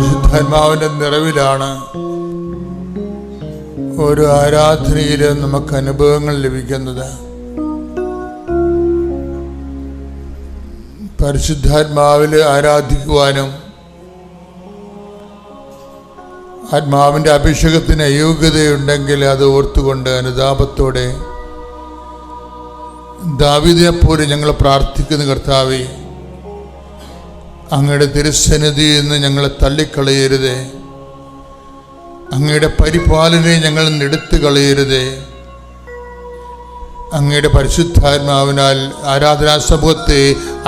പരിശുദ്ധാത്മാവിന്റെ നിറവിലാണ് ഒരു ആരാധനയിലും നമുക്ക് അനുഭവങ്ങൾ ലഭിക്കുന്നത്. പരിശുദ്ധാത്മാവിൽ ആരാധിക്കുവാനും ആത്മാവിന്റെ അഭിഷേകത്തിന് അയോഗ്യതയുണ്ടെങ്കിൽ അത് ഓർത്തുകൊണ്ട് അനുതാപത്തോടെ ദാവിദിനെപ്പോലെ ഞങ്ങൾ പ്രാർത്ഥിക്കുന്ന കർത്താവെ. അങ്ങയുടെ തിരുസന്നിധിയിൽ നിന്ന് ഞങ്ങളെ തള്ളിക്കളയരുതേ. അങ്ങയുടെ പരിപാലനയെ ഞങ്ങൾ എടുത്തു കളയരുതേ. അങ്ങയുടെ പരിശുദ്ധാത്മാവിനാൽ ആരാധനാ സമൂഹത്തെ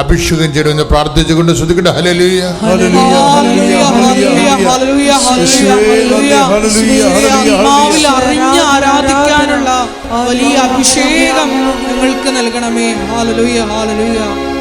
അഭിഷേകം ചെയ്യണമെന്ന് പ്രാർത്ഥിച്ചുകൊണ്ട് ശ്രദ്ധിക്കട്ടെ. ഹലലൂയ ഹല്ലേലൂയ, ഹല്ലേലൂയ, ഹല്ലേലൂയ, ഹല്ലേലൂയ, ഹല്ലേലൂയ, ഹല്ലേലൂയ. ആത്മാവിൽ അറിഞ്ഞ് ആരാധിക്കാനുള്ള വലിയ അഭിഷേകം ഞങ്ങൾക്ക് നൽകണമേ. ഹാലലൂയ ഹാലലൂയ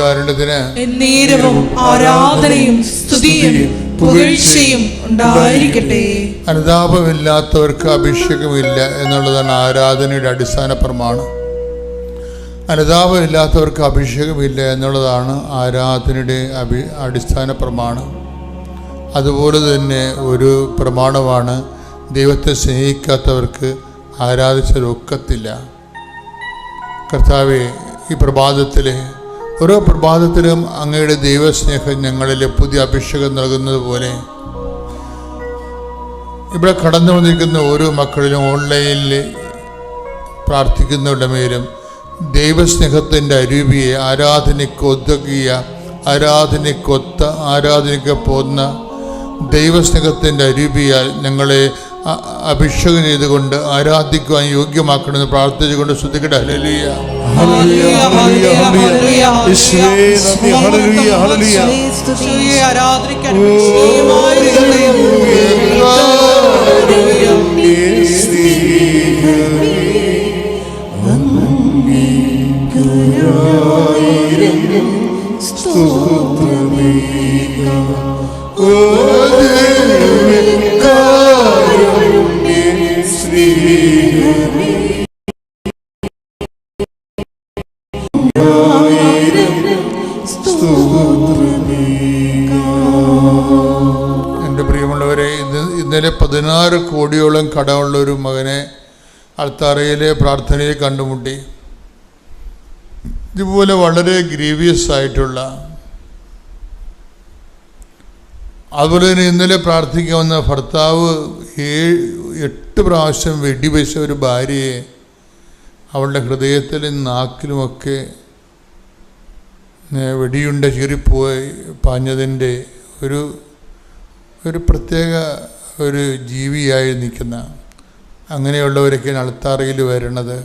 എന്നേരവും ആരാധനയും സ്തുതിയും പുകഴ്ചയും ഉണ്ടായിരിക്കട്ടെ. അനുതാപമില്ലാത്തവർക്ക് അഭിഷേകമില്ല എന്നുള്ളതാണ് ആരാധനയുടെ അടിസ്ഥാന പ്രമാണം. അനുതാപമില്ലാത്തവർക്ക് അഭിഷേകമില്ല എന്നുള്ളതാണ് ആരാധനയുടെ അഭി അടിസ്ഥാന പ്രമാണം. അതുപോലെ തന്നെ ഒരു പ്രമാണമാണ് ദൈവത്തെ സ്നേഹിക്കാത്തവർക്ക് ആരാധിച്ചതൊക്കത്തില്ല. കർത്താവെ ഈ പ്രഭാതത്തിലെ ഓരോ പ്രഭാതത്തിലും അങ്ങയുടെ ദൈവസ്നേഹം ഞങ്ങളിൽ പുതിയ അഭിഷേകം നൽകുന്നത് പോലെ ഇവിടെ കടന്നു വന്നിരിക്കുന്ന ഓരോ മക്കളിലും ഓൺലൈനിൽ പ്രാർത്ഥിക്കുന്നവരുടെ മേലും ദൈവസ്നേഹത്തിന്റെ അരുവിയെ ആരാധനയ്ക്കൊതുകിയ ആരാധനയ്ക്കൊത്ത ആരാധനയ്ക്ക് പോന്ന ദൈവസ്നേഹത്തിന്റെ അരുവിയാൽ ഞങ്ങളെ അഭിഷേകം ചെയ്തുകൊണ്ട് ആരാധിക്കുവാൻ യോഗ്യമാക്കണമെന്ന് പ്രാർത്ഥിച്ചുകൊണ്ട് ശ്രദ്ധിക്കട്ടെ ഹല്ലേലൂയ. ഹല്ലേലൂയ, അൾത്താറയിലെ പ്രാർത്ഥനയെ കണ്ടുമുട്ടി. ഇതുപോലെ വളരെ ഗ്രീവിയസ് ആയിട്ടുള്ള അതുപോലെ തന്നെ ഇന്നലെ പ്രാർത്ഥിക്കാൻ വന്ന ഭർത്താവ് ഏഴ് എട്ട് പ്രാവശ്യം വെടിവെച്ച ഒരു ഭാര്യയെ അവളുടെ ഹൃദയത്തിലും നാക്കിലുമൊക്കെ വെടിയുണ്ട ചീറിപ്പോയി പാഞ്ഞതിന്റെ ഒരു ഒരു പ്രത്യേക ഒരു ജീവിയായി നിൽക്കുന്ന അങ്ങനെയുള്ളവരൊക്കെയാണ് അൾത്താറയിൽ വരണത്.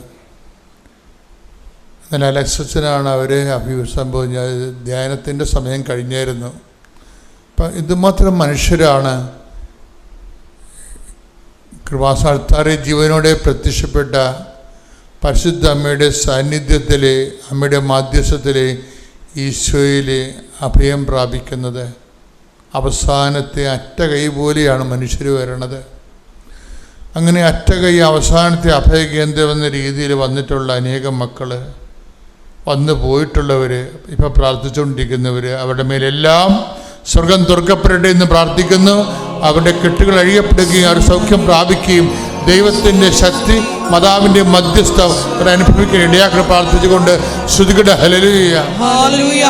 എന്നാൽ അലക്സസിനാണ് അവരെ അഭിസംബോധന. ധ്യാനത്തിന്റെ സമയം കഴിഞ്ഞായിരുന്നു. അപ്പം ഇതുമാത്രം മനുഷ്യരാണ്. കൃപാസ അൾത്താറെ ജീവനോടെ പ്രത്യക്ഷപ്പെട്ട പരിശുദ്ധ അമ്മയുടെ സാന്നിധ്യത്തിൽ അമ്മയുടെ മാധ്യസ്ഥത്തിൽ ഈശോയിൽ അഭയം പ്രാപിക്കുന്നത്. അവസാനത്തെ അറ്റ കൈ പോലെയാണ് മനുഷ്യർ വരണത്. അങ്ങനെ അറ്റ കൈ അവസാനത്തെ അഭയകേന്ദ്രം എന്ന രീതിയിൽ വന്നിട്ടുള്ള അനേകം മക്കൾ വന്നു പോയിട്ടുള്ളവർ ഇപ്പം പ്രാർത്ഥിച്ചുകൊണ്ടിരിക്കുന്നവർ അവരുടെ മേലെല്ലാം സ്വർഗം തുറക്കപ്പെടട്ടെ എന്ന് പ്രാർത്ഥിക്കുന്നു. അവരുടെ കെട്ടുകൾ അഴിയപ്പെടുകയും അവർ സൗഖ്യം പ്രാപിക്കുകയും ദൈവത്തിന്റെ ശക്തി മാതാവിന്റെ മധ്യസ്ഥം അവർ അനുഭവിക്കാൻ ഇടയാക്കൾ പ്രാർത്ഥിച്ചുകൊണ്ട് ശ്രുതികയുടെ ഹലലുയ ഹല്ലേലൂയ,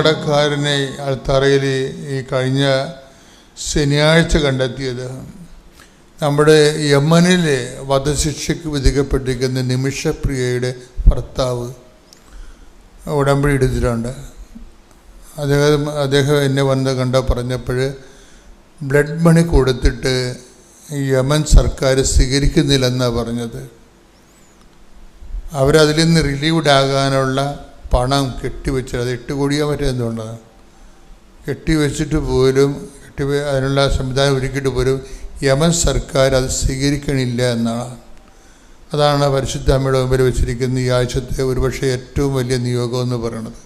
ഒരു സങ്കടക്കാരനെ അൾത്തറയിൽ ഈ കഴിഞ്ഞ ശനിയാഴ്ച കണ്ടെത്തിയത് നമ്മുടെ യമനിൽ വധശിക്ഷയ്ക്ക് വിധിക്കപ്പെട്ടിരിക്കുന്ന നിമിഷപ്രിയയുടെ ഭർത്താവ് ഉടമ്പടി എടുത്തിട്ടുണ്ട്. അദ്ദേഹം അദ്ദേഹം എന്നെ വന്ന് കണ്ട പറഞ്ഞപ്പോൾ ബ്ലഡ് മണി കൊടുത്തിട്ട് യമൻ സർക്കാർ സ്വീകരിക്കുന്നില്ലെന്നാണ് പറഞ്ഞത്. അവരതിൽ നിന്ന് റിലീവ്ഡ് ആകാനുള്ള പണം കെട്ടിവെച്ചത് അത് എട്ട് കോടിയാ മറ്റോ എന്തുകൊണ്ടാണ് കെട്ടിവെച്ചിട്ട് പോലും കെട്ടി അതിനുള്ള സംവിധാനം ഒരുക്കിയിട്ട് പോലും യമൻ സർക്കാർ അത് സ്വീകരിക്കണില്ല എന്നാണ്. അതാണ് പരിശുദ്ധ അമ്മയുടെ മുമ്പിൽ വെച്ചിരിക്കുന്ന ഈ ആഴ്ചത്തെ ഒരുപക്ഷെ ഏറ്റവും വലിയ നിയോഗം എന്ന് പറയുന്നത്.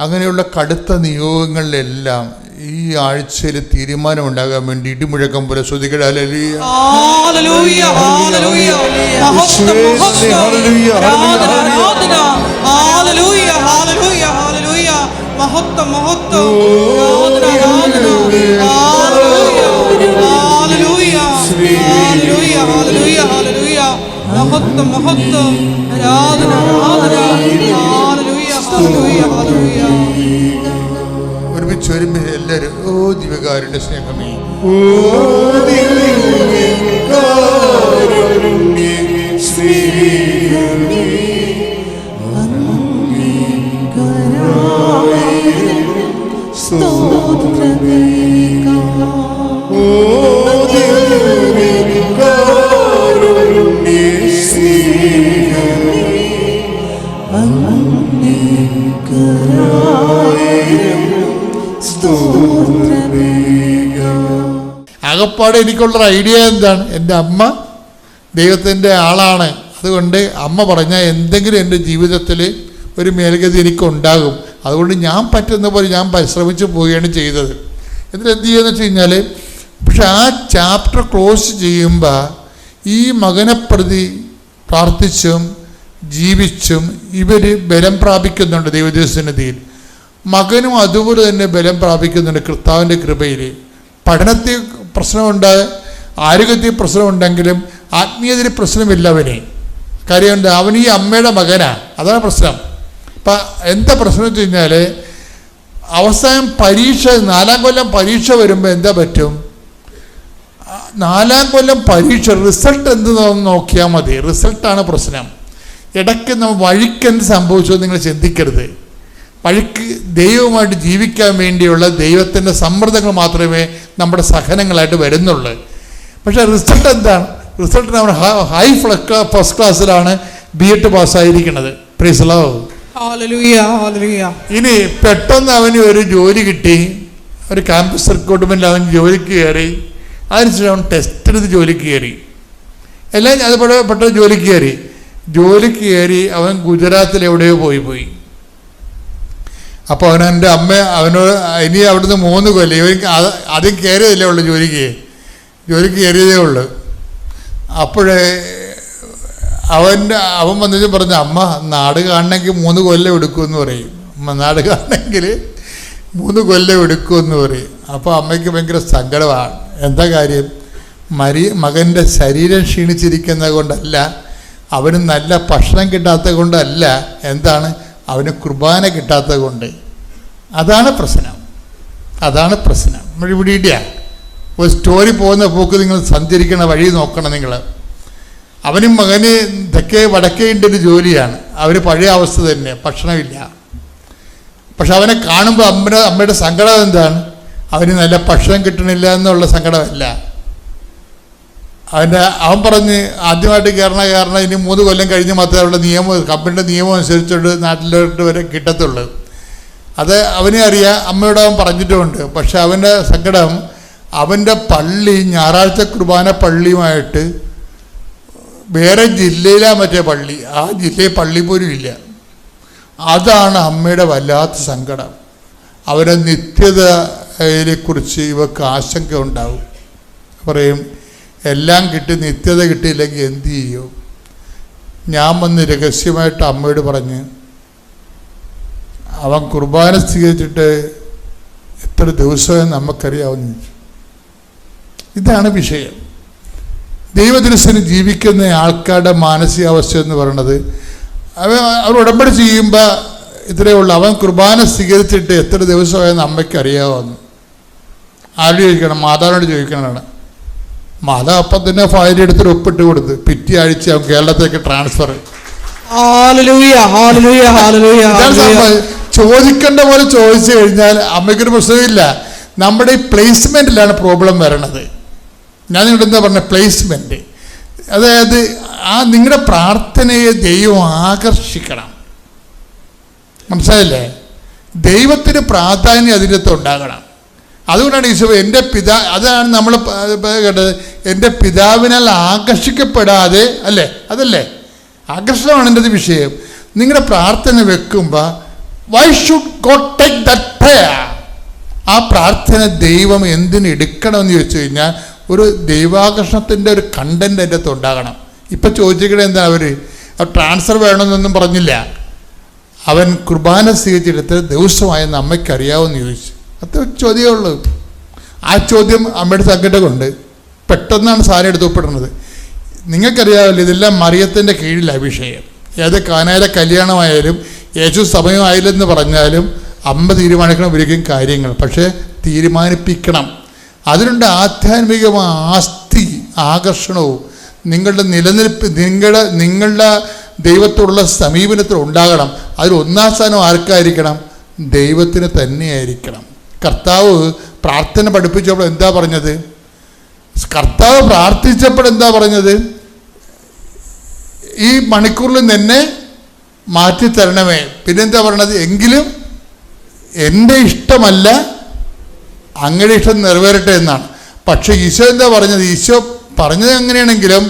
അങ്ങനെയുള്ള കടുത്ത നിയോഗങ്ങളിലെല്ലാം ഈ ആഴ്ചയിൽ തീരുമാനം ഉണ്ടാകാൻ വേണ്ടി ഇടിമുഴക്കം പോലെ ശ്രുതികട മഹത്വം മഹത്വം. ആരാധന ആരാധന ഹല്ലേലൂയ. ഹല്ലേലൂയ ഹല്ലേലൂയ ഹല്ലേലൂയ. മഹത്വം മഹത്വം. ആരാധന ആരാധന. ഹല്ലേലൂയ ഹല്ലേലൂയ ഹല്ലേലൂയ. ഒരുമിച്ച് ഒരുമിച്ച് എല്ലാവരും. ഓ ദിവകാരുടെ സ്നേഹമേ. ഓ ദിവ്യകാരുണ്യ സ്നേഹമേ. ആകപ്പാടെ എനിക്കുള്ളൊരു ഐഡിയ എന്താണ്? എന്റെ അമ്മ ദൈവത്തിന്റെ ആളാണ്. അതുകൊണ്ട് അമ്മ പറഞ്ഞാൽ എന്തെങ്കിലും എന്റെ ജീവിതത്തിൽ ഒരു മേൽഗതി എനിക്കുണ്ടാകും. അതുകൊണ്ട് ഞാൻ പറ്റുന്ന പോലെ ഞാൻ പരിശ്രമിച്ച് പോവുകയാണ് ചെയ്തത്. എന്നിട്ട് എന്ത് ചെയ്യുമെന്ന് വെച്ച് കഴിഞ്ഞാൽ പക്ഷെ ആ ചാപ്റ്റർ ക്ലോസ് ചെയ്യുമ്പോൾ ഈ മകനെ പ്രതി പ്രാർത്ഥിച്ചും ജീവിച്ചും ഇവർ ബലം പ്രാപിക്കുന്നുണ്ട് ദൈവദേശനതിയിൽ മകനും അതുപോലെ തന്നെ ബലം പ്രാപിക്കുന്നുണ്ട് കർത്താവിന്റെ കൃപയിൽ പഠനത്തിൽ പ്രശ്നമുണ്ട് ആരോഗ്യത്തിൽ പ്രശ്നമുണ്ടെങ്കിലും ആത്മീയതയിൽ പ്രശ്നമില്ല അവന്. കാര്യം എന്താ അവൻ ഈ അമ്മയുടെ മകനാണ് അതാണ് പ്രശ്നം. എന്താ പ്രശ്നം വെച്ച് കഴിഞ്ഞാൽ അവസാനം പരീക്ഷ നാലാം കൊല്ലം പരീക്ഷ വരുമ്പോൾ എന്താ പറ്റും? നാലാം കൊല്ലം പരീക്ഷ റിസൾട്ട് എന്ത് നോക്കിയാൽ മതി. റിസൾട്ടാണ് പ്രശ്നം. ഇടയ്ക്ക് നമ്മൾ വഴിക്ക് എന്ത് സംഭവിച്ചോ നിങ്ങൾ ചിന്തിക്കരുത്. വഴിക്ക് ദൈവമായിട്ട് ജീവിക്കാൻ വേണ്ടിയുള്ള ദൈവത്തിന്റെ സമ്മർദ്ദങ്ങൾ മാത്രമേ നമ്മുടെ സഹനങ്ങളായിട്ട് വരുന്നുള്ളൂ. പക്ഷേ റിസൾട്ട് എന്താണ്? റിസൾട്ട് നമ്മൾ ഹൈ ഫ്ലക് ഫസ്റ്റ് ക്ലാസ്സിലാണ് ബി എഡ് പാസ്സായിരിക്കുന്നത് പ്രീസ് ഹല്ലേലൂയ ഇനി പെട്ടെന്ന് അവന് ഒരു ജോലി കിട്ടി. ഒരു ക്യാമ്പസ് റിക്രൂട്ട്മെന്റ് അവൻ ജോലിക്ക് കയറി. അതിനുശേഷം അവൻ ടെസ്റ്റ് എടുത്ത് ജോലിക്ക് കയറി. എല്ലാം അതുപോലെ പെട്ടെന്ന് ജോലിക്ക് കയറി. ജോലിക്ക് കയറി അവൻ ഗുജറാത്തിൽ എവിടെയോ പോയി പോയി. അപ്പോൾ അവൻ എന്റെ അമ്മ അവനോട് ഇനി അവിടുന്ന് മൂന്ന് കൊല്ലം ഇവൻ ആദ്യം കയറിയതല്ലേ ഉള്ളൂ ജോലിക്ക്. ജോലിക്ക് കയറിയതേ ഉള്ളൂ. അപ്പോഴേ അവന്റെ അവൻ വന്നിട്ട് പറഞ്ഞു അമ്മ നാട് കാണണമെങ്കിൽ മൂന്ന് കൊല്ലം എടുക്കുമെന്ന് പറയും. അമ്മ നാട് കാണണമെങ്കിൽ മൂന്ന് കൊല്ലം എടുക്കുമെന്ന് പറയും. അപ്പോൾ അമ്മയ്ക്ക് ഭയങ്കര സങ്കടമാണ്. എന്താ കാര്യം? മരി മകന്റെ ശരീരം ക്ഷീണിച്ചിരിക്കുന്നത് കൊണ്ടല്ല അവന് നല്ല ഭക്ഷണം കിട്ടാത്തത് കൊണ്ടല്ല എന്താണ്? അവന് കുർബാന കിട്ടാത്തത് കൊണ്ട്. അതാണ് പ്രശ്നം. അതാണ് പ്രശ്നം. ഇവിടെ ഒരു സ്റ്റോറി പോകുന്ന പോക്ക് നിങ്ങൾ സഞ്ചരിക്കണ വഴി നോക്കണം നിങ്ങൾ. അവനും മകന് തെക്കേ വടക്കേ ഇന്ത്യന്റെ ജോലിയാണ്. അവർ പഴയ അവസ്ഥ തന്നെ ഭക്ഷണമില്ല. പക്ഷെ അവനെ കാണുമ്പോൾ അമ്മ അമ്മയുടെ സങ്കടം എന്താണ്? അവന് നല്ല ഭക്ഷണം കിട്ടണില്ല എന്നുള്ള സങ്കടമല്ല. അവന്റെ അവൻ പറഞ്ഞ് ആദ്യമായിട്ട് കയറണ കാരണം ഇനി മൂന്ന് കൊല്ലം കഴിഞ്ഞ് മാത്രമേ അവരുടെ നിയമം കമ്പനിയുടെ നിയമം അനുസരിച്ചുകൊണ്ട് നാട്ടിലോട്ട് വരെ കിട്ടത്തുള്ളൂ. അത് അവനെ അറിയാം അമ്മയോട് അവൻ പറഞ്ഞിട്ടുമുണ്ട് പക്ഷെ അവന്റെ സങ്കടം അവന്റെ പള്ളി ഞായറാഴ്ച കുർബാന പള്ളിയുമായിട്ട് വേറെ ജില്ലയിലാ മറ്റേ പള്ളി. ആ ജില്ലയിൽ പള്ളി പോലും ഇല്ല. അതാണ് അമ്മയുടെ വല്ലാത്ത സങ്കടം. അവരെ നിത്യതയെക്കുറിച്ച് ഇവർക്ക് ആശങ്ക ഉണ്ടാവും. പറയും എല്ലാം കിട്ടി നിത്യത കിട്ടിയില്ലെങ്കിൽ എന്ത് ചെയ്യും? ഞാൻ വന്ന് രഹസ്യമായിട്ട് അമ്മയോട് പറഞ്ഞ് അവൻ കുർബാന സ്വീകരിച്ചിട്ട് എത്ര ദിവസമായി നമുക്കറിയാവുന്ന. ഇതാണ് വിഷയം. ദൈവദൃശ്യന് ജീവിക്കുന്ന ആൾക്കാരുടെ മാനസികാവസ്ഥ എന്ന് പറയുന്നത് അവ അവർ ഉടമ്പടി ചെയ്യുമ്പോൾ ഇത്രയേ ഉള്ളൂ. അവൻ കുർബാന സ്വീകരിച്ചിട്ട് എത്ര ദിവസമായെന്ന് അമ്മയ്ക്ക് അറിയാവുന്നു. ആരോട് ചോദിക്കണം മാതാവിനോട് ചോദിക്കണതാണ്. മാതാവ് അപ്പം തന്നെ ഫയൽ എടുത്തിട്ട് ഒപ്പിട്ട് കൊടുത്ത് പിറ്റേ ആഴ്ച അവൻ കേരളത്തിലേക്ക് ട്രാൻസ്ഫർ. ചോദിക്കേണ്ട പോലെ ചോദിച്ചു കഴിഞ്ഞാൽ അമ്മയ്ക്കൊരു പ്രശ്നമില്ല നമ്മുടെ ഈ പ്ലേസ്മെന്റിലാണ് പ്രോബ്ലം വരണത്. ഞാൻ നിങ്ങളുടെ എന്താ പറഞ്ഞ? പ്ലേസ്മെന്റ് അതായത് ആ നിങ്ങളുടെ പ്രാർത്ഥനയെ ദൈവം ആകർഷിക്കണം. മനസ്സിലായില്ലേ? ദൈവത്തിന് പ്രാധാന്യം അതിനകത്ത് ഉണ്ടാകണം. അതുകൊണ്ടാണ് ഈശോ എന്റെ പിതാ അതാണ് നമ്മൾ കേട്ടത്. എന്റെ പിതാവിനാൽ ആകർഷിക്കപ്പെടാതെ അല്ലേ? അതല്ലേ? ആകർഷണമാണ് എന്റെ വിഷയം. നിങ്ങളുടെ പ്രാർത്ഥന വെക്കുമ്പോൾ why should God take prayer ആ പ്രാർത്ഥന ദൈവം എന്തിനെടുക്കണമെന്ന് ചോദിച്ചു കഴിഞ്ഞാൽ ഒരു ദൈവാകർഷണത്തിന്റെ ഒരു കണ്ടന്റ് അതിന്റെ അകത്ത് ഉണ്ടാകണം. ഇപ്പം ചോദിച്ചിട്ട് എന്താ അവർ ട്രാൻസ്ഫർ വേണമെന്നൊന്നും പറഞ്ഞില്ല. അവൻ കുർബാന സ്വീകരിച്ചെടുത്ത് ദിവസമായെന്ന് അമ്മയ്ക്ക് അറിയാവുമെന്ന് ചോദിച്ചു. അത്ര ചോദ്യമേ ഉള്ളൂ ആ ചോദ്യം അമ്മയുടെ സങ്കടമുണ്ട് പെട്ടെന്നാണ് സാധനം എടുത്ത് ഒപ്പിടുന്നത്. നിങ്ങൾക്കറിയാമല്ലോ ഇതെല്ലാം മറിയത്തിന്റെ കീഴിലെ അഭിഷേകം. ഏത് കാനായുടെ കല്യാണമായാലും യേശു സമയമായില്ലെന്ന് പറഞ്ഞാലും അമ്മ തീരുമാനിക്കണം ഒരിക്കലും കാര്യങ്ങൾ. പക്ഷേ തീരുമാനിപ്പിക്കണം. അതിനുണ്ട് ആധ്യാത്മികമായ ആസ്തി ആകർഷണവും. നിങ്ങളുടെ നിലനിൽപ്പ് നിങ്ങളുടെ നിങ്ങളുടെ ദൈവത്തോടുള്ള സമീപനത്തിൽ ഉണ്ടാകണം. അതിൽ ഒന്നാം സ്ഥാനം ആർക്കായിരിക്കണം? ദൈവത്തിന് തന്നെയായിരിക്കണം. കർത്താവ് പ്രാർത്ഥന പഠിപ്പിച്ചപ്പോൾ എന്താ പറഞ്ഞത്? കർത്താവ് പ്രാർത്ഥിച്ചപ്പോൾ എന്താ പറഞ്ഞത്? ഈ മണിക്കൂറിൽ നിന്നെ മാറ്റിത്തരണമേ. പിന്നെന്താ പറയണത്? എങ്കിലും എന്റെ ഇഷ്ടമല്ല അങ്ങയുടെ ഇഷ്ടം നിറവേറട്ടെ എന്നാണ്. പക്ഷേ ഈശോ എന്താ പറഞ്ഞത്? ഈശോ പറഞ്ഞത് എങ്ങനെയാണെങ്കിലും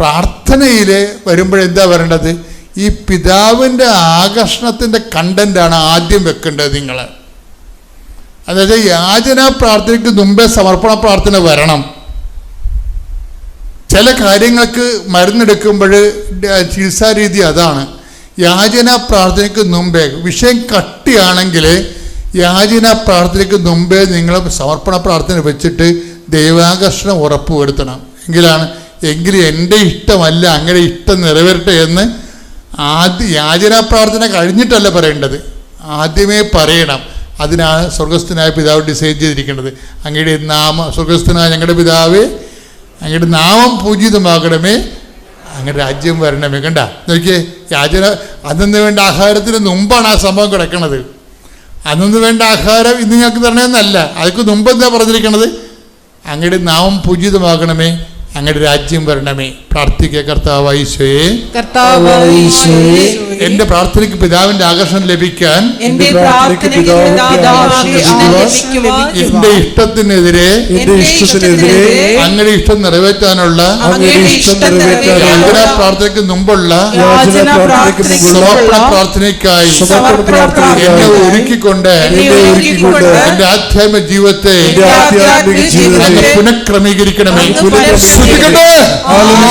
പ്രാർത്ഥനയിൽ വരുമ്പോഴെന്താ വരേണ്ടത് ഈ പിതാവിന്റെ ആകർഷണത്തിന്റെ കണ്ടന്റാണ് ആദ്യം വെക്കേണ്ടത് നിങ്ങൾ അതായത് യാചന പ്രാർത്ഥനയ്ക്ക് മുമ്പേ സമർപ്പണ പ്രാർത്ഥന വരണം. ചില കാര്യങ്ങൾക്ക് മരുന്നെടുക്കുമ്പോൾ ചികിത്സാ രീതി അതാണ്. യാചന പ്രാർത്ഥനയ്ക്ക് മുമ്പേ വിഷയം കട്ടിയാണെങ്കിൽ യാചന പ്രാർത്ഥനയ്ക്ക് മുമ്പേ നിങ്ങൾ സമർപ്പണ പ്രാർത്ഥന വെച്ചിട്ട് ദൈവാകർഷണം ഉറപ്പുവരുത്തണം. എങ്കിലാണ് എങ്കിലും എന്റെ ഇഷ്ടമല്ല അങ്ങനെ ഇഷ്ടം നിറവേറട്ടെ എന്ന് ആദ്യ യാചന പ്രാർത്ഥന കഴിഞ്ഞിട്ടല്ല പറയേണ്ടത്. ആദ്യമേ പറയണം. അതിനാണ് സ്വർഗസ്ഥനായ പിതാവ് ഡിസൈൻ ചെയ്തിരിക്കുന്നത് അങ്ങയുടെ നാമ സ്വർഗസ്ഥനായ ഞങ്ങളുടെ പിതാവ് അങ്ങയുടെ നാമം പൂജിതമാകണമേ. അങ്ങയുടെ രാജ്യം വരണമേ. കണ്ട? നോക്കിയേ യാചന അന്നു വേണ്ട ആഹാരത്തിന് മുമ്പാണ് ആ സംഭവം കിടക്കണത്. അന്നു വേണ്ട ആഹാരം ഇന്ന് ഞങ്ങൾക്ക് തരണമെന്നല്ല. അതൊക്കെ മുമ്പ് എന്താ പറഞ്ഞിരിക്കണത്? അങ്ങയുടെ നാമം പൂജിതമാകണമേ അങ്ങയുടെ രാജ്യം വരണമേ. പ്രാർത്ഥിക്കുക കർത്താവ് ഈശോയെ. എന്റെ പ്രാർത്ഥനയ്ക്ക് പിതാവിന്റെ ആകർഷണം ലഭിക്കാൻ എന്റെ പ്രാർത്ഥനയ്ക്ക് പിതാവിന്റെ ആകർഷണം ലഭിക്കാൻ എന്റെ ഇഷ്ടത്തിനെതിരെ എന്റെ ഇഷ്ടത്തിനെതിരെ അങ്ങനെ ഇഷ്ടം നിറവേറ്റാനുള്ള യാചന പ്രാർത്ഥനയ്ക്ക് മുമ്പുള്ള പ്രാർത്ഥനയ്ക്കായി എന്നെ ഒരുക്കിക്കൊണ്ട് എന്റെ എന്റെ ആധ്യാത്മ ജീവിതത്തെ എന്റെ ആധ്യാത്മിക ജീവിതത്തെ അങ്ങ് പുനഃക്രമീകരിക്കണമേ. പുനഃക്രമീകരിക്കണമേ.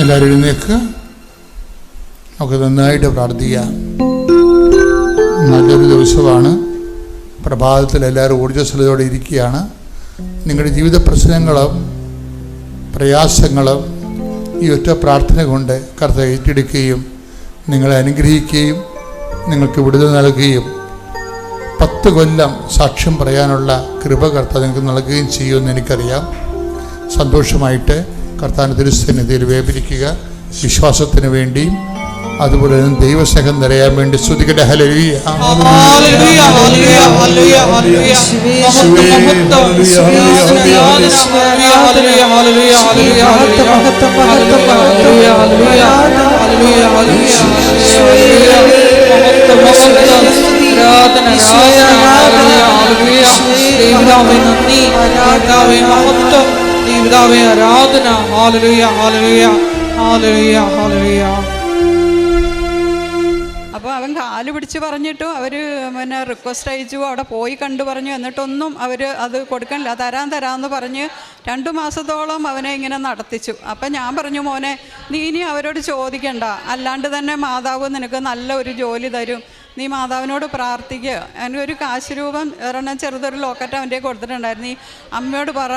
എല്ലാവരും എഴുന്നേക്ക്. നമുക്ക് നന്നായിട്ട് പ്രാർത്ഥിക്കാം. നല്ലൊരു ദിവസമാണ്. പ്രഭാതത്തിൽ എല്ലാവരും ഊർജസ്വലതയോടെ ഇരിക്കുകയാണ്. നിങ്ങളുടെ ജീവിത പ്രശ്നങ്ങളും പ്രയാസങ്ങളും ഈ ഒറ്റ പ്രാർത്ഥന കൊണ്ട് കർത്ത ഏറ്റെടുക്കുകയും നിങ്ങളെ അനുഗ്രഹിക്കുകയും നിങ്ങൾക്ക് വിടുതൽ നൽകുകയും പത്ത് കൊല്ലം സാക്ഷ്യം പറയാനുള്ള കൃപ കർത്ത നിങ്ങൾക്ക് നൽകുകയും ചെയ്യുമെന്ന് എനിക്കറിയാം. സന്തോഷമായിട്ട് കർത്താൻ തിരുസന്നിധിയിൽ വേപരിക്കുക വിശ്വാസത്തിന് വേണ്ടിയും അതുപോലെ തന്നെ ദൈവസ്നേഹം നിറയാൻ വേണ്ടി ശ്രുതികട്ടെ ഹലരിയ ഹല്ലേലൂയ ഹല്ലേലൂയ ഹല്ലേലൂയ ഹല്ലേലൂയ മഹത്വം മഹത്വം ഹല്ലേലൂയ ഹല്ലേലൂയ ഹല്ലേലൂയ ഹല്ലേലൂയ മഹത്വം മഹത്വം മഹത്വം ഹല്ലേലൂയ ഹല്ലേലൂയ ഹല്ലേലൂയ ഹല്ലേലൂയ മഹത്വം മഹത്വം ആരാധന ആരാധന ഹല്ലേലൂയ ദൈവമേ നന്ദി മഹത്വം ദൈവമേ ആരാധന ഹല്ലേലൂയ ഹല്ലേലൂയ ഹല്ലേലൂയ ഹല്ലേലൂയ അപ്പോൾ അവൻ കാൽ പിടിച്ച് പറഞ്ഞിട്ടും അവർ പിന്നെ റിക്വസ്റ്റ് അയച്ചു അവിടെ പോയി കണ്ടു പറഞ്ഞു. എന്നിട്ടൊന്നും അവർ അത് കൊടുക്കണില്ല. തരാൻ തരാമെന്ന് പറഞ്ഞ് രണ്ട് മാസത്തോളം അവനെ ഇങ്ങനെ നടത്തിച്ചു. അപ്പം ഞാൻ പറഞ്ഞു മോനെ നീ ഇനി അവരോട് ചോദിക്കണ്ട. അല്ലാണ്ട് തന്നെ മാതാവ് നിനക്ക് നല്ല ഒരു ജോലി തരും. നീ മാതാവിനോട് പ്രാർത്ഥിക്കുക അതിനൊരു കാശ് രൂപം ഒരെണ്ണം ചെറുതൊരു ലോക്കറ്റ് അവന്റെ കൊടുത്തിട്ടുണ്ടായിരുന്നു. നീ അമ്മയോട് പറ.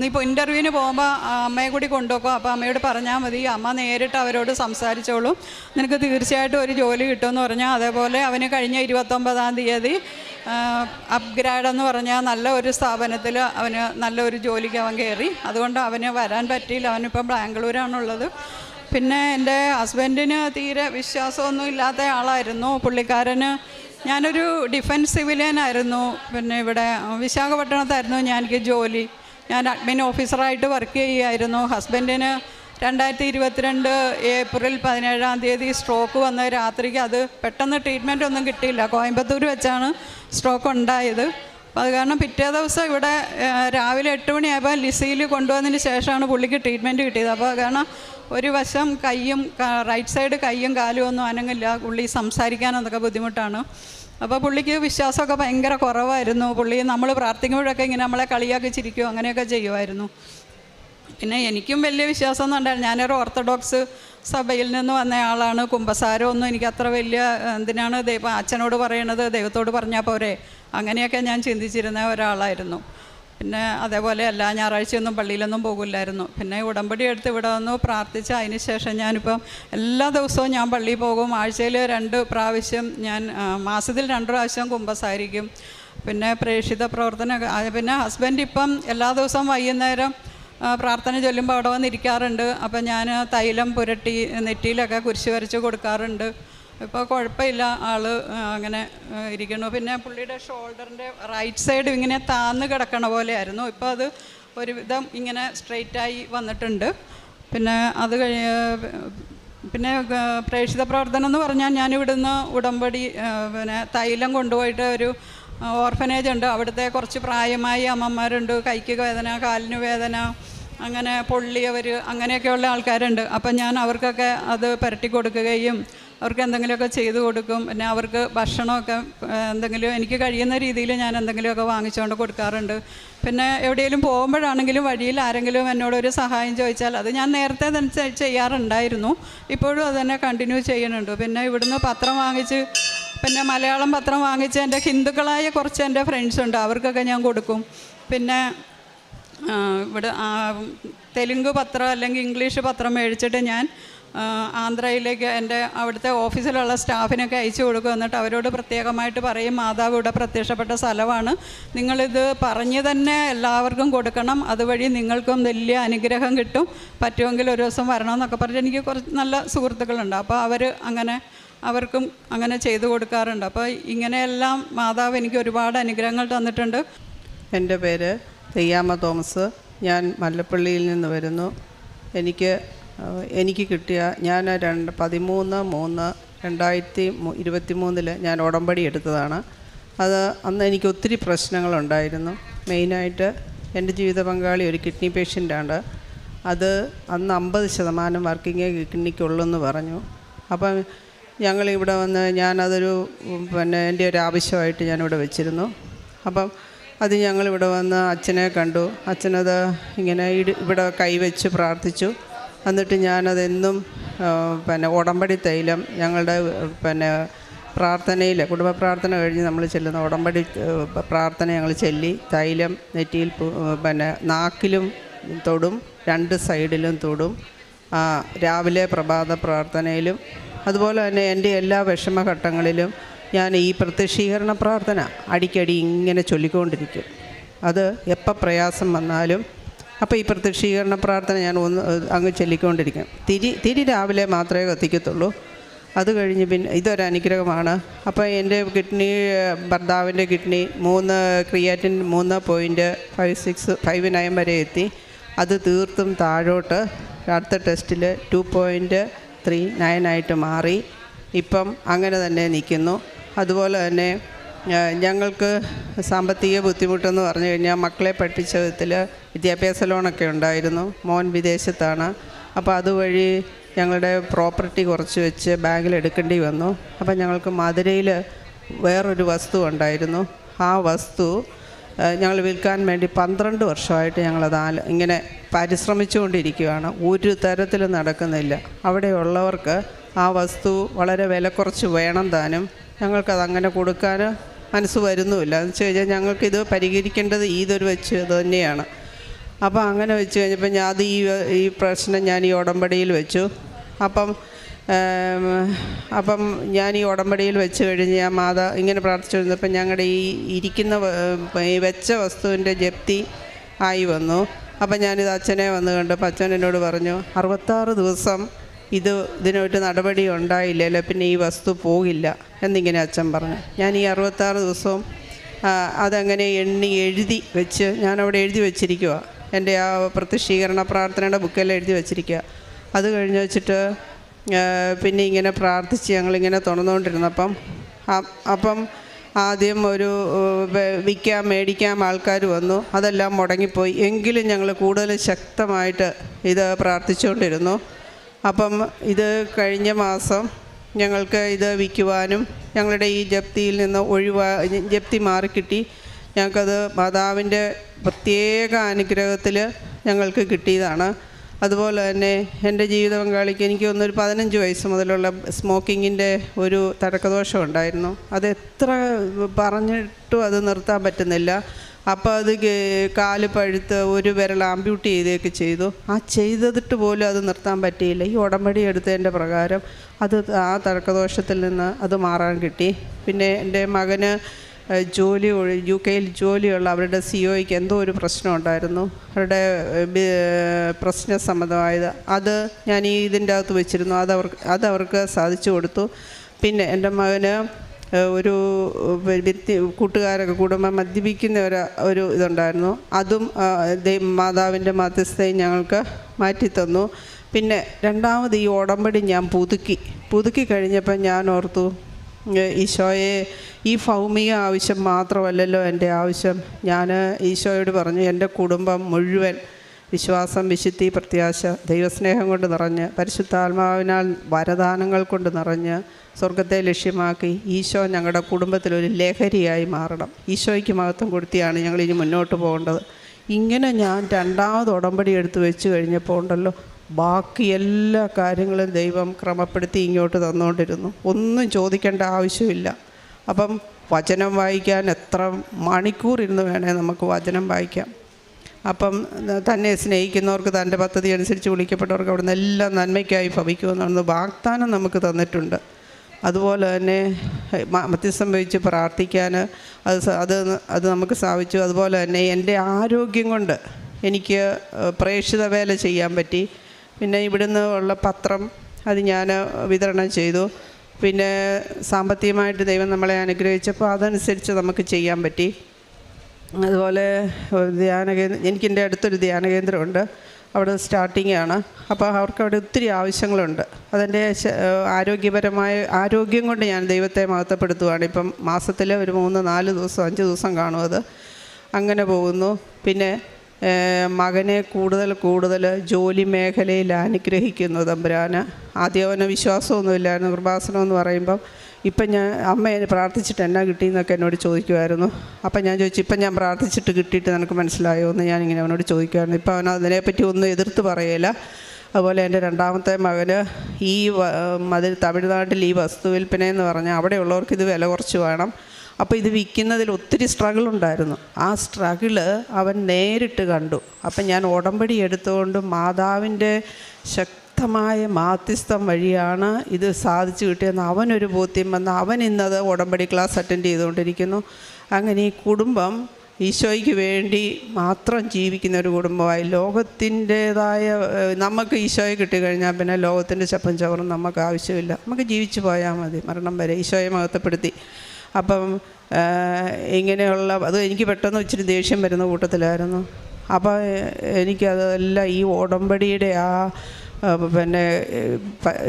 നീ ഇപ്പോൾ ഇന്റർവ്യൂവിന് പോകുമ്പോൾ അമ്മയെ കൂടി കൊണ്ടുപോക്കോ. അപ്പോൾ അമ്മയോട് പറഞ്ഞാൽ മതി. അമ്മ നേരിട്ട് അവരോട് സംസാരിച്ചോളും. നിനക്ക് തീർച്ചയായിട്ടും ഒരു ജോലി കിട്ടുമെന്ന് പറഞ്ഞാൽ അതേപോലെ അവന് കഴിഞ്ഞ ഇരുപത്തൊമ്പതാം തീയതി അപ്ഗ്രേഡ് എന്ന് പറഞ്ഞാൽ നല്ല ഒരു സ്ഥാപനത്തിൽ അവന് നല്ലൊരു ജോലിക്ക് അവൻ കയറി അതുകൊണ്ട് അവന് വരാൻ പറ്റിയില്ല. അവനിപ്പം ബാംഗ്ലൂരാണുള്ളത്. പിന്നെ എന്റെ ഹസ്ബൻഡിന് തീരെ വിശ്വാസമൊന്നും ഇല്ലാത്ത ആളായിരുന്നു. പുള്ളിക്കാരന് ഞാനൊരു ഡിഫൻസ് സിവിലിയൻ ആയിരുന്നു. പിന്നെ ഇവിടെ വിശാഖപട്ടണത്തായിരുന്നു ഞാൻ എനിക്ക് ജോലി. ഞാൻ അഡ്മിൻ ഓഫീസറായിട്ട് വർക്ക് ചെയ്യുമായിരുന്നു ഹസ്ബൻഡിന് രണ്ടായിരത്തി ഇരുപത്തിരണ്ട് ഏപ്രിൽ പതിനേഴാം തീയതി സ്ട്രോക്ക് വന്ന രാത്രിക്ക് അത് പെട്ടെന്ന് ട്രീറ്റ്മെന്റ് ഒന്നും കിട്ടിയില്ല. കോയമ്പത്തൂർ വെച്ചാണ് സ്ട്രോക്ക് ഉണ്ടായത്. അപ്പോൾ അത് കാരണം പിറ്റേ ദിവസം ഇവിടെ രാവിലെ എട്ട് മണിയായപ്പോൾ ലിസിയിൽ കൊണ്ടുവന്നതിന് ശേഷമാണ് പുള്ളിക്ക് ട്രീറ്റ്മെന്റ് കിട്ടിയത്. അപ്പോൾ കാരണം ഒരു വശം കൈയും റൈറ്റ് സൈഡ് കൈയും കാലും ഒന്നും അനങ്ങില്ല. പുള്ളി സംസാരിക്കാനൊക്കെ ബുദ്ധിമുട്ടാണ്. അപ്പോൾ പുള്ളിക്ക് വിശ്വാസമൊക്കെ ഭയങ്കര കുറവായിരുന്നു. പുള്ളി നമ്മൾ പ്രാർത്ഥിക്കുമ്പോഴൊക്കെ ഇങ്ങനെ നമ്മളെ കളിയാക്കി ചിരിക്കുകയോ അങ്ങനെയൊക്കെ ചെയ്യുമായിരുന്നു. പിന്നെ എനിക്കും വലിയ വിശ്വാസം വിശ്വാസമൊന്നും ഉണ്ടായിരുന്നു ഞാനൊരു ഓർത്തഡോക്സ് സഭയിൽ നിന്ന് വന്ന ആളാണ്. കുമ്പസാരമൊന്നും എനിക്ക് അത്ര വലിയ എന്തിനാണ് ദൈവം അച്ഛനോട് പറയണത്? ദൈവത്തോട് പറഞ്ഞാൽ പോരെ? അങ്ങനെയൊക്കെ ഞാൻ ചിന്തിച്ചിരുന്ന ഒരാളായിരുന്നു. പിന്നെ അതേപോലെ എല്ലാ ഞായറാഴ്ചയൊന്നും പള്ളിയിലൊന്നും പോകില്ലായിരുന്നു. പിന്നെ ഉടമ്പടി എടുത്ത് ഇവിടെ വന്നു പ്രാർത്ഥിച്ച അതിന് ശേഷം ഞാനിപ്പം എല്ലാ ദിവസവും ഞാൻ പള്ളിയിൽ പോകും. ആഴ്ചയിൽ രണ്ട് പ്രാവശ്യം ഞാൻ മാസത്തിൽ രണ്ട് പ്രാവശ്യം കുമ്പസായിരിക്കും പിന്നെ പ്രേക്ഷിത പ്രവർത്തന പിന്നെ ഹസ്ബൻഡ് ഇപ്പം എല്ലാ ദിവസവും വൈകുന്നേരം പ്രാർത്ഥന ചൊല്ലുമ്പോൾ അവിടെ വന്നിരിക്കാറുണ്ട്. അപ്പം ഞാൻ തൈലം പുരട്ടി നെറ്റിയിലൊക്കെ കുരിശ് വരച്ച് കൊടുക്കാറുണ്ട്. ഇപ്പോൾ കുഴപ്പമില്ല. ആൾ അങ്ങനെ ഇരിക്കണു പിന്നെ പുള്ളിയുടെ ഷോൾഡറിന്റെ റൈറ്റ് സൈഡ് ഇങ്ങനെ താന്ന് കിടക്കണ പോലെയായിരുന്നു. ഇപ്പോൾ അത് ഒരുവിധം ഇങ്ങനെ സ്ട്രെയിറ്റായി വന്നിട്ടുണ്ട്. പിന്നെ അത് കഴിഞ്ഞ് പിന്നെ പ്രേക്ഷിത പ്രവർത്തനം എന്ന് പറഞ്ഞാൽ ഞാൻ ഇവിടുന്ന് ഉടമ്പടി പിന്നെ തൈലം കൊണ്ടുപോയിട്ട് ഒരു ഓർഫനേജ് ഉണ്ട്. അവിടുത്തെ കുറച്ച് പ്രായമായ അമ്മമാരുണ്ട്. കൈക്ക് വേദന കാലിന് വേദന അങ്ങനെ പൊള്ളിയവർ അങ്ങനെയൊക്കെയുള്ള ആൾക്കാരുണ്ട്. അപ്പം ഞാൻ അവർക്കൊക്കെ അത് പുരട്ടി കൊടുക്കുകയും അവർക്ക് എന്തെങ്കിലുമൊക്കെ ചെയ്തു കൊടുക്കും. പിന്നെ അവർക്ക് ഭക്ഷണമൊക്കെ എന്തെങ്കിലും എനിക്ക് കഴിയുന്ന രീതിയിൽ ഞാൻ എന്തെങ്കിലുമൊക്കെ വാങ്ങിച്ചുകൊണ്ട് കൊടുക്കാറുണ്ട്. പിന്നെ എവിടെയെങ്കിലും പോകുമ്പോഴാണെങ്കിലും വഴിയിൽ ആരെങ്കിലും എന്നോട് ഒരു സഹായം ചോദിച്ചാൽ അത് ഞാൻ നേരത്തെ തന്നെ ചെയ്യാറുണ്ടായിരുന്നു. ഇപ്പോഴും അത് തന്നെ കണ്ടിന്യൂ ചെയ്യുന്നുണ്ട്. പിന്നെ ഇവിടുന്ന് പത്രം വാങ്ങിച്ച് പിന്നെ മലയാളം പത്രം വാങ്ങിച്ച് എന്റെ ഹിന്ദുക്കളായ കുറച്ച് എന്റെ ഫ്രണ്ട്സ് ഉണ്ട്. അവർക്കൊക്കെ ഞാൻ കൊടുക്കും. പിന്നെ ഇവിടെ തെലുങ്ക് പത്രം അല്ലെങ്കിൽ ഇംഗ്ലീഷ് പത്രം മേടിച്ചിട്ട് ഞാൻ ആന്ധ്രയിലേക്ക് എന്റെ അവിടുത്തെ ഓഫീസിലുള്ള സ്റ്റാഫിനൊക്കെ അയച്ചു കൊടുക്കും എന്നിട്ട് അവരോട് പ്രത്യേകമായിട്ട് പറയും മാതാവ് ഇവിടെ പ്രത്യക്ഷപ്പെട്ട സ്ഥലമാണ്. നിങ്ങളിത് പറഞ്ഞു തന്നെ എല്ലാവർക്കും കൊടുക്കണം. അതുവഴി നിങ്ങൾക്കും വലിയ അനുഗ്രഹം കിട്ടും. പറ്റുമെങ്കിൽ ഒരു ദിവസം വരണമെന്നൊക്കെ പറഞ്ഞ് എനിക്ക് കുറച്ച് നല്ല സുഹൃത്തുക്കളുണ്ട്. അപ്പോൾ അവർ അങ്ങനെ അവർക്കും അങ്ങനെ ചെയ്തു കൊടുക്കാറുണ്ട്. അപ്പോൾ ഇങ്ങനെയെല്ലാം മാതാവ് എനിക്ക് ഒരുപാട് അനുഗ്രഹങ്ങൾ തന്നിട്ടുണ്ട്. എന്റെ പേര് തെയ്യാമ്മ തോമസ്. ഞാൻ മല്ലപ്പള്ളിയിൽ നിന്ന് വരുന്നു. എനിക്ക് എനിക്ക് കിട്ടിയ ഞാൻ രണ്ട് പതിമൂന്ന് മൂന്ന് രണ്ടായിരത്തി ഇരുപത്തി മൂന്നിൽ ഞാൻ ഉടമ്പടി എടുത്തതാണ്. അത് അന്ന് എനിക്ക് ഒത്തിരി പ്രശ്നങ്ങളുണ്ടായിരുന്നു. മെയിനായിട്ട് എന്റെ ജീവിത പങ്കാളി ഒരു കിഡ്നി പേഷ്യന്റാണ്. അത് അന്ന് അമ്പത് ശതമാനം വർക്കിംഗ് കിഡ്നിക്കുള്ളെന്ന് പറഞ്ഞു. അപ്പം ഞങ്ങളിവിടെ വന്ന് ഞാനതൊരു പിന്നെ എന്റെ ഒരു ആവശ്യമായിട്ട് ഞാനിവിടെ വെച്ചിരുന്നു. അപ്പം അത് ഞങ്ങളിവിടെ വന്ന് അച്ഛനെ കണ്ടു. അച്ഛനത് ഇങ്ങനെ ഇവിടെ കൈവച്ച് പ്രാർത്ഥിച്ചു. എന്നിട്ട് ഞാനതെന്നും പിന്നെ ഉടമ്പടി തൈലം ഞങ്ങളുടെ പിന്നെ പ്രാർത്ഥനയിൽ കുടുംബ പ്രാർത്ഥന കഴിഞ്ഞ് നമ്മൾ ചെല്ലുന്ന ഉടമ്പടി പ്രാർത്ഥന ഞങ്ങൾ ചൊല്ലി തൈലം നെറ്റിയിൽ പിന്നെ നാക്കിലും തൊടും രണ്ട് സൈഡിലും തൊടും രാവിലെ പ്രഭാത പ്രാർത്ഥനയിലും അതുപോലെ തന്നെ എന്റെ എല്ലാ വിഷമഘട്ടങ്ങളിലും ഞാൻ ഈ പ്രത്യക്ഷീകരണ പ്രാർത്ഥന അടിക്കടി ഇങ്ങനെ ചൊല്ലിക്കൊണ്ടിരിക്കും. അത് എപ്പോൾ പ്രയാസം വന്നാലും അപ്പോൾ ഈ പ്രത്യക്ഷീകരണ പ്രാർത്ഥന ഞാൻ ഒന്ന് അങ്ങ് ചൊല്ലിക്കൊണ്ടിരിക്കും. തിരി തിരി രാവിലെ മാത്രമേ കത്തിക്കത്തുള്ളൂ. അത് കഴിഞ്ഞ് പിന്നെ ഇതൊരു അനുഗ്രഹമാണ്. അപ്പോൾ എന്റെ കിഡ്നി ഭർത്താവിന്റെ കിഡ്നി മൂന്ന് ക്രിയാറ്റിൻ മൂന്ന് point five six five nine വരെ എത്തി. അത് തീർത്തും താഴോട്ട്. അടുത്ത ടെസ്റ്റിൽ ടു പോയിന്റ് ത്രീ നയനായിട്ട് മാറി. ഇപ്പം അങ്ങനെ തന്നെ നിൽക്കുന്നു. അതുപോലെ തന്നെ ഞങ്ങൾക്ക് സാമ്പത്തിക ബുദ്ധിമുട്ടെന്ന് പറഞ്ഞു കഴിഞ്ഞാൽ മക്കളെ പഠിപ്പിച്ച വിധത്തിൽ വിദ്യാഭ്യാസ ലോണൊക്കെ ഉണ്ടായിരുന്നു. മോൻ വിദേശത്താണ്. അപ്പോൾ അതുവഴി ഞങ്ങളുടെ പ്രോപ്പർട്ടി കുറച്ച് വെച്ച് ബാങ്കിൽ എടുക്കേണ്ടി വന്നു. അപ്പോൾ ഞങ്ങൾക്ക് മധുരയിൽ വേറൊരു വസ്തു ഉണ്ടായിരുന്നു. ആ വസ്തു ഞങ്ങൾ വിൽക്കാൻ വേണ്ടി പന്ത്രണ്ട് വർഷമായിട്ട് ഞങ്ങളത് ആല ഇങ്ങനെ പരിശ്രമിച്ചുകൊണ്ടിരിക്കുകയാണ്. ഒരു തരത്തിലും നടക്കുന്നില്ല. അവിടെയുള്ളവർക്ക് ആ വസ്തു വളരെ വില കുറച്ച് വേണം താനും. ഞങ്ങൾക്കത് അങ്ങനെ കൊടുക്കാൻ മനസ്സ് വരുന്നുമില്ല. എന്ന് വെച്ച് കഴിഞ്ഞാൽ ഞങ്ങൾക്കിത് പരിഹരിക്കേണ്ടത് ഈതൊരു വെച്ച് ഇത് തന്നെയാണ്. അപ്പോൾ അങ്ങനെ വെച്ച് കഴിഞ്ഞപ്പോൾ ഞാൻ അത് ഈ ഈ പ്രശ്നം ഞാൻ ഈ ഉടമ്പടിയിൽ വെച്ചു. അപ്പം അപ്പം ഞാൻ ഈ ഉടമ്പടിയിൽ വെച്ച് കഴിഞ്ഞ് ഞാൻ മാതാ ഇങ്ങനെ പ്രാർത്ഥിച്ചിരുന്നപ്പോൾ ഞങ്ങളുടെ ഈ ഇരിക്കുന്ന ഈ വെച്ച വസ്തുവിന്റെ ജപ്തി ആയി വന്നു. അപ്പം ഞാനിത് അച്ഛനെ വന്ന് കണ്ടപ്പോൾ അച്ഛൻ എന്നോട് പറഞ്ഞു അറുപത്താറ് ദിവസം ഇത് ഇതിനൊരു നടപടി ഉണ്ടായില്ലല്ലോ പിന്നെ ഈ വസ്തു പോകില്ല എന്നിങ്ങനെ അച്ഛൻ പറഞ്ഞു. ഞാൻ ഈ അറുപത്താറ് ദിവസവും അതങ്ങനെ എണ്ണി എഴുതി വെച്ച് ഞാനവിടെ എഴുതി വെച്ചിരിക്കുക എന്റെ ആ പ്രത്യക്ഷീകരണ പ്രാർത്ഥനയുടെ ബുക്കെല്ലാം എഴുതി വെച്ചിരിക്കുക അത് കഴിഞ്ഞ് വെച്ചിട്ട് പിന്നെ ഇങ്ങനെ പ്രാർത്ഥിച്ച് ഞങ്ങളിങ്ങനെ തുറന്നുകൊണ്ടിരുന്നപ്പം അപ്പം ആദ്യം ഒരു വിൽക്കാം മേടിക്കാൻ ആൾക്കാർ വന്നു. അതെല്ലാം മുടങ്ങിപ്പോയി. എങ്കിലും ഞങ്ങൾ കൂടുതൽ ശക്തമായിട്ട് ഇത് പ്രാർത്ഥിച്ചുകൊണ്ടിരുന്നു. അപ്പം ഇത് കഴിഞ്ഞ മാസം ഞങ്ങൾക്ക് ഇത് വിൽക്കുവാനും ഞങ്ങളുടെ ഈ ജപ്തിയിൽ നിന്ന് ഒഴിവാ ജപ്തി മാറിക്കിട്ടി. ഞങ്ങൾക്കത് മാതാവിന്റെ പ്രത്യേക അനുഗ്രഹത്തിൽ ഞങ്ങൾക്ക് കിട്ടിയതാണ്. അതുപോലെ തന്നെ എന്റെ ജീവിത പങ്കാളിക്ക് എനിക്ക് ഒന്നൊരു പതിനഞ്ച് വയസ്സ് മുതലുള്ള സ്മോക്കിങ്ങിന്റെ ഒരു തടക്കദോഷം ഉണ്ടായിരുന്നു. അത് എത്ര പറഞ്ഞിട്ടും അത് നിർത്താൻ പറ്റുന്നില്ല. അപ്പോൾ അത് കാൽ പഴുത്ത് ഒരു വിരൽ ആംബ്യൂട്ടി ചെയ്തൊക്കെ ചെയ്തു. ആ ചെയ്തിട്ട് പോലും അത് നിർത്താൻ പറ്റിയില്ല. ഈ ഉടമ്പടി എടുത്തതിന്റെ പ്രകാരം അത് ആ തർക്കദോഷത്തിൽ നിന്ന് അത് മാറാൻ കിട്ടി. പിന്നെ എന്റെ മകന് ജോലി യു കെയിൽ ജോലിയുള്ള അവരുടെ സി ഒയ്ക്ക് എന്തോ ഒരു പ്രശ്നം ഉണ്ടായിരുന്നു. അവരുടെ പ്രശ്ന സംബന്ധമായത്. അത് ഞാൻ ഈ ഇതിന്റെ അകത്ത് വെച്ചിരുന്നു. അത് അതവർക്ക് അത് അവർക്ക് സാധിച്ചു കൊടുത്തു. പിന്നെ എന്റെ മകന് ഒരു വ്യക്തി കൂട്ടുകാരൊക്കെ കൂടുമ്പോൾ മദ്യപിക്കുന്ന ഒരു ഒരു ഇതുണ്ടായിരുന്നു. അതും മാതാവിന്റെ മധ്യസ്ഥയും ഞങ്ങൾക്ക് മാറ്റിത്തന്നു. പിന്നെ രണ്ടാമത് ഈ ഉടമ്പടി ഞാൻ പുതുക്കി. പുതുക്കി കഴിഞ്ഞപ്പോൾ ഞാൻ ഓർത്തു ഈശോയെ ഈ ഭൗമിക ആവശ്യം മാത്രമല്ലല്ലോ എന്റെ ആവശ്യം. ഞാൻ ഈശോയോട് പറഞ്ഞു എന്റെ കുടുംബം മുഴുവൻ വിശ്വാസം വിശുദ്ധി പ്രത്യാശ ദൈവസ്നേഹം കൊണ്ട് നിറഞ്ഞ് പരിശുദ്ധാത്മാവിനാൽ വരദാനങ്ങൾ കൊണ്ട് നിറഞ്ഞ് സ്വർഗത്തെ ലക്ഷ്യമാക്കി ഈശോ ഞങ്ങളുടെ കുടുംബത്തിലൊരു ലഹരിയായി മാറണം. ഈശോയ്ക്ക് മഹത്വം കൊടുത്തിയാണ് ഞങ്ങൾ ഇനി മുന്നോട്ട് പോകേണ്ടത്. ഇങ്ങനെ ഞാൻ രണ്ടാമത് ഉടമ്പടി എടുത്ത് വെച്ച് കഴിഞ്ഞപ്പോൾ ഉണ്ടല്ലോ ബാക്കി എല്ലാ കാര്യങ്ങളും ദൈവം ക്രമപ്പെടുത്തി ഇങ്ങോട്ട് തന്നുകൊണ്ടിരുന്നു. ഒന്നും ചോദിക്കേണ്ട ആവശ്യമില്ല. അപ്പം വചനം വായിക്കാൻ എത്ര മണിക്കൂർ ഇരുന്ന് വേണേൽ നമുക്ക് വചനം വായിക്കാം. അപ്പം തന്നെ സ്നേഹിക്കുന്നവർക്ക് തന്റെ പദ്ധതി അനുസരിച്ച് വിളിക്കപ്പെട്ടവർക്ക് അവിടുന്ന് എല്ലാം നന്മയ്ക്കായി ഭവിക്കുമെന്നാണ് വാഗ്ദാനം നമുക്ക് തന്നിട്ടുണ്ട്. അതുപോലെ തന്നെ മ- വെച്ച് വഹിച്ച് പ്രാർത്ഥിക്കാൻ അത് അത് അത് നമുക്ക് സാധിച്ചു. അതുപോലെ തന്നെ എന്റെ ആരോഗ്യം കൊണ്ട് എനിക്ക് പ്രേക്ഷിത വേല ചെയ്യാൻ പറ്റി. പിന്നെ ഇവിടുന്ന് ഉള്ള പത്രം അത് ഞാൻ വിതരണം ചെയ്തു. പിന്നെ സാമ്പത്തികമായിട്ട് ദൈവം നമ്മളെ അനുഗ്രഹിച്ചപ്പോൾ അതനുസരിച്ച് നമുക്ക് ചെയ്യാൻ പറ്റി. അതുപോലെ ധ്യാന കേന്ദ്രം എനിക്ക് എന്റെ അടുത്തൊരു ധ്യാന കേന്ദ്രമുണ്ട് അവിടെ സ്റ്റാർട്ടിംഗ് ആണ്. അപ്പോൾ അവർക്ക് അവിടെ ഒത്തിരി ആവശ്യങ്ങളുണ്ട്. അതെന്റെ ആരോഗ്യപരമായ ആരോഗ്യം കൊണ്ട് ഞാൻ ദൈവത്തെ മഹത്വപ്പെടുത്തുകയാണ് ഇപ്പം മാസത്തിൽ ഒരു മൂന്ന് നാല് ദിവസം അഞ്ച് ദിവസം കാണും അത്. അങ്ങനെ പോകുന്നു. പിന്നെ മകനെ കൂടുതൽ കൂടുതൽ ജോലി മേഖലയിൽ അനുഗ്രഹിക്കുന്നു തമ്പുരാന്. ആദ്യം അവന് വിശ്വാസമൊന്നുമില്ലായിരുന്നു. കൃപാസനം എന്ന് പറയുമ്പം ഇപ്പം ഞാൻ അമ്മ എന്നെ പ്രാർത്ഥിച്ചിട്ട് എന്നാ കിട്ടിയെന്നൊക്കെ എന്നോട് ചോദിക്കുമായിരുന്നു അപ്പം ഞാൻ ചോദിച്ചു ഇപ്പം ഞാൻ പ്രാർത്ഥിച്ചിട്ട് കിട്ടിയിട്ട് നിനക്ക് മനസ്സിലായോ? എന്ന് ഞാനിങ്ങനെ അവനോട് ചോദിക്കുമായിരുന്നു ഇപ്പം അവൻ അതിനെപ്പറ്റി ഒന്നും എതിർത്ത് പറയില്ല അതുപോലെ എന്റെ രണ്ടാമത്തെ മകന് ഈ അതിൽ തമിഴ്നാട്ടിൽ ഈ വസ്തു വിൽപ്പനയെന്ന് പറഞ്ഞാൽ അവിടെയുള്ളവർക്ക് ഇത് വില കുറച്ച് വേണം. അപ്പോൾ ഇത് വിൽക്കുന്നതിൽ ഒത്തിരി സ്ട്രഗിൾ ഉണ്ടായിരുന്നു. ആ സ്ട്രഗിൾ അവൻ നേരിട്ട് കണ്ടു. അപ്പം ഞാൻ ഉടമ്പടി എടുത്തുകൊണ്ട് മാതാവിന്റെ ശക്തമായ മാധ്യസ്ഥം വഴിയാണ് ഇത് സാധിച്ചു കിട്ടിയെന്ന് അവനൊരു ബോധ്യം വന്ന് അവൻ ഇന്നത് ഉടമ്പടി ക്ലാസ് അറ്റൻഡ് ചെയ്തുകൊണ്ടിരിക്കുന്നു. അങ്ങനെ ഈ കുടുംബം ഈശോയ്ക്ക് വേണ്ടി മാത്രം ജീവിക്കുന്ന ഒരു കുടുംബമായി. ലോകത്തിന്റേതായ നമുക്ക് ഈശോയെ കിട്ടിക്കഴിഞ്ഞാൽ പിന്നെ ലോകത്തിന്റെ ചപ്പം ചവറും നമുക്ക് ആവശ്യമില്ല. നമുക്ക് ജീവിച്ചു പോയാൽ മതി. മരണം വരെ ഈശോയെ മഹത്വപ്പെടുത്തി. അപ്പം ഇങ്ങനെയുള്ള അത് എനിക്ക് പെട്ടെന്ന് ഇച്ചിരി ദേഷ്യം വരുന്ന കൂട്ടത്തിലായിരുന്നു. അപ്പോൾ എനിക്കതെല്ലാം ഈ ഉടമ്പടിയുടെ ആ പിന്നെ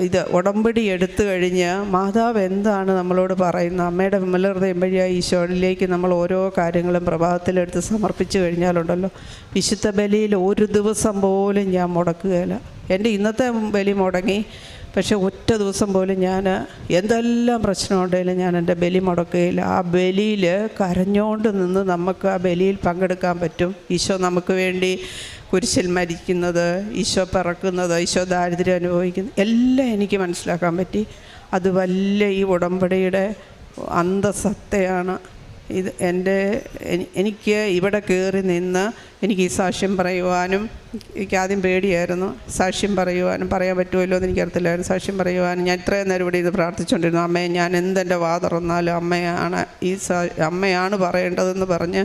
ഇത് ഉടമ്പടി എടുത്തു കഴിഞ്ഞ് മാതാവ് എന്താണ് നമ്മളോട് പറയുന്നത്? അമ്മയുടെ വിമലഹൃദയം വഴിയായി ഈശോയിലേക്ക് നമ്മൾ ഓരോ കാര്യങ്ങളും പ്രഭാതത്തിലെടുത്ത് സമർപ്പിച്ചു കഴിഞ്ഞാലുണ്ടല്ലോ. വിശുദ്ധ ബലിയിൽ ഒരു ദിവസം പോലും ഞാൻ മുടക്കുകയില്ല. എന്റെ ഇന്നത്തെ ബലി മുടങ്ങി. പക്ഷേ ഒറ്റ ദിവസം പോലും ഞാൻ എന്തെല്ലാം പ്രശ്നമുണ്ടെങ്കിലും ഞാൻ എന്റെ ബലി മുടക്കുകയില്ല. ആ ബലിയിൽ കരഞ്ഞോണ്ട് നിന്ന് നമുക്ക് ആ ബലിയിൽ പങ്കെടുക്കാൻ പറ്റും. ഈശോ നമുക്ക് വേണ്ടി കുരിശിൽ മരിക്കുന്നത് ഈശോ പിറക്കുന്നത് ഈശോ ദാരിദ്ര്യം അനുഭവിക്കുന്നത് എല്ലാം എനിക്ക് മനസ്സിലാക്കാൻ പറ്റി. അത് വലിയ ഈ ഉടമ്പടിയുടെ അന്തസത്തയാണ്. ഇത് എന്റെ എനിക്ക് ഇവിടെ കയറി നിന്ന് എനിക്ക് ഈ സാക്ഷ്യം പറയുവാനും എനിക്ക് ആദ്യം പേടിയായിരുന്നു. സാക്ഷ്യം പറയുവാനും പറയാൻ പറ്റുമല്ലോ എന്ന് എനിക്കറിയത്തില്ലായിരുന്നു സാക്ഷ്യം പറയുവാനും ഞാൻ ഇത്രയും നേരം ഇവിടെ ഇത് പ്രാർത്ഥിച്ചുകൊണ്ടിരുന്നു. അമ്മയെ ഞാൻ എന്തെന്റെ വാ തുറന്നാലും അമ്മയാണ് ഈ സാ അമ്മയാണ് പറയേണ്ടതെന്ന് പറഞ്ഞ്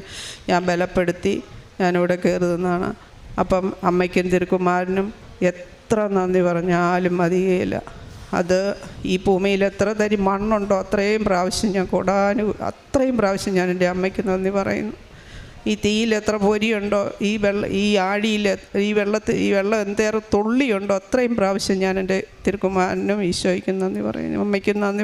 ഞാൻ ബലപ്പെടുത്തി ഞാനിവിടെ കയറി നിന്നാണ്. അപ്പം അമ്മയ്ക്കും തിരുക്കുമാരനും എത്ര നന്ദി പറഞ്ഞാലും മതിയേല. അത് ഈ ഭൂമിയിൽ എത്ര തരി മണ്ണുണ്ടോ അത്രയും പ്രാവശ്യം ഞാൻ കൊടാനു അത്രയും പ്രാവശ്യം ഞാൻ എന്റെ അമ്മയ്ക്ക് നന്ദി പറയുന്നു. ഈ തീയിൽ എത്ര പൊരിയുണ്ടോ ഈ വെള്ള ഈ ആഴിയിൽ ഈ വെള്ളത്തിൽ ഈ വെള്ളം എന്തേറെ തുള്ളിയുണ്ടോ അത്രയും പ്രാവശ്യം ഞാൻ എന്റെ തിരുക്കുമാരനും ഈശോയ്ക്കും നന്ദി പറയുന്നു. അമ്മയ്ക്കും നന്ദി